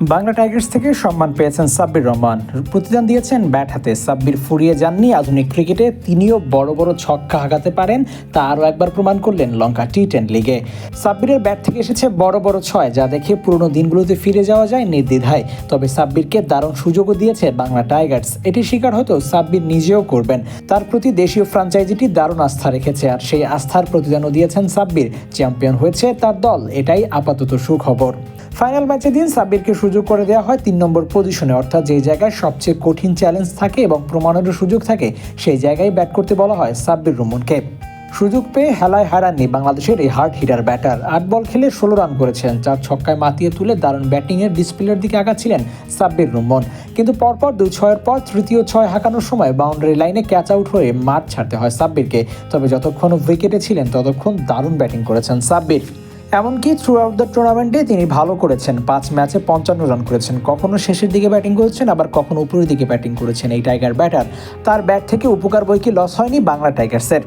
Bangla Tigers থেকে সম্মান পেয়েছেন সাব্বির রহমান। প্রতিদান দিয়েছেন ব্যাট হাতে। সাব্বির ফুরিয়ে যাননি। আধুনিক ক্রিকেটে তিনিও বড় বড় ছক্কা হাঁকাতে পারেন। তা আরও একবার প্রমাণ করলেন লঙ্কা টি টেন লিগে সাব্বিরের ব্যাট থেকে এসেছে বড় বড় ছয়, যা দেখে পুরনো দিনগুলোতে ফিরে যাওয়া যায় নির্দ্বিধায়। তবে সাব্বিরকে দারুণ সুযোগও দিয়েছে বাংলা টাইগার্স। এটি স্বীকার হয়তো সাব্বির নিজেও করবেন। তার প্রতি দেশীয় ফ্রাঞ্চাইজিটি দারুণ আস্থা রেখেছে, আর সেই আস্থার প্রতিদানও দিয়েছেন সাব্বির। চ্যাম্পিয়ন হয়েছে তার দল। এটাই আপাতত সুখবর। ফাইনাল ম্যাচে দিন সাব্বিরকে সুযোগ করে দেওয়া হয় তিন নম্বর পজিশনে। অর্থাৎ যে জায়গায় সবচেয়ে কঠিন চ্যালেঞ্জ থাকে এবং প্রমাণেরও সুযোগ থাকে, সেই জায়গায় ব্যাট করতে বলা হয় সাব্বির রুমনকে। সুযোগ পেয়ে হেলায় হারাননি বাংলাদেশের এই হার্ড হিটার ব্যাটার। আট বল খেলে ষোলো রান করেছেন, চার ছক্কায় মাতিয়ে তুলে দারুণ ব্যাটিংয়ের ডিসপ্লের দিকে আগাচ্ছিলেন সাব্বির রুমন। কিন্তু পরপর দুই ছয়ের পর তৃতীয় ছয় হাঁকানোর সময় বাউন্ডারি লাইনে ক্যাচ আউট হয়ে মাঠ ছাড়তে হয় সাব্বিরকে। তবে যতক্ষণ উইকেটে ছিলেন, ততক্ষণ দারুণ ব্যাটিং করেছেন সাব্বির। এমনকি থ্রু আউট দ্য টুর্নামেন্টে তিনি ভালো করেছেন। পাঁচ ম্যাচে পঞ্চান্ন রান করেছেন। কখনো শেষের দিকে ব্যাটিং করেছেন, আবার কখনো উপরের দিকে ব্যাটিং করেছেন এই টাইগার ব্যাটার তার ব্যাট থেকে উপকার বই কি লস হয়নি? বাংলা টাইগার্সের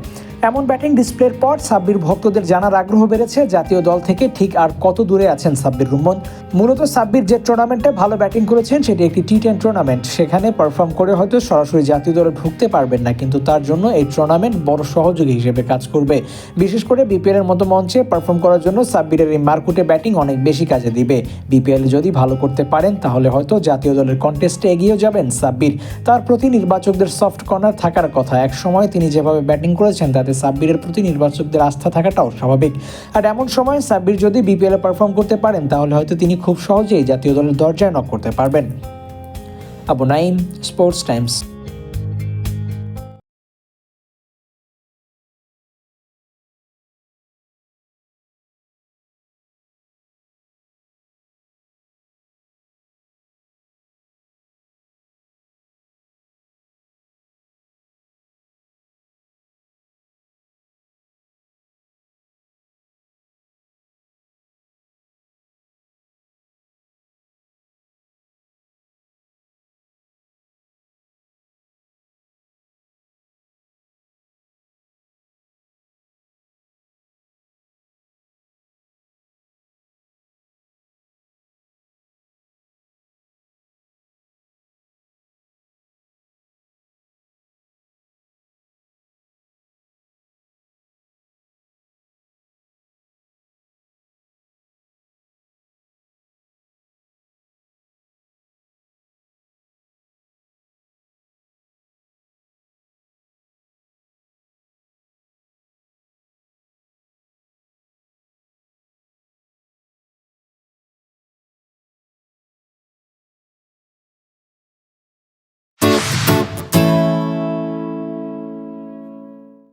এমন ব্যাটিং ডিসপ্লের পর সাব্বির ভক্তদের জানার আগ্রহ বেড়েছে। জাতীয় দল থেকে ঠিক আর কত দূরে আছেন সাব্বির রুমন মূলত সাব্বির যে টুর্নামেন্টে ভালো ব্যাটিং করেছেন, সেটি একটি টি টেন টুর্নামেন্ট সেখানে পারফর্ম করে হয়তো সরাসরি জাতীয় দলে ঢুকতে পারবেন না, কিন্তু তার জন্য এই টুর্নামেন্ট বড় সহযোগী হিসেবে কাজ করবে। বিশেষ করে বিপিএল এর মতো মঞ্চে পারফর্ম করার জন্য সাব্বিরের এই মার্কুটে ব্যাটিং অনেক বেশি কাজে দিবে। বিপিএল যদি ভালো করতে পারেন, তাহলে হয়তো জাতীয় দলের কন্টেস্টে এগিয়েও যাবেন সাব্বির। তার প্রতি নির্বাচকদের সফট কর্নার থাকার কথা। এক সময় তিনি যেভাবে ব্যাটিং করেছেন, তাতে সাব্বিরের প্রতি নির্বাচকদের আস্থা থাকাটাও স্বাভাবিক। আর এমন সময় সাব্বির যদি বিপিএলে পারফর্ম করতে পারেন, তাহলে হয়তো তিনি খুব সহজেই জাতীয় দলের দরজায় নক করতে পারবেন। Abu Naim sports Times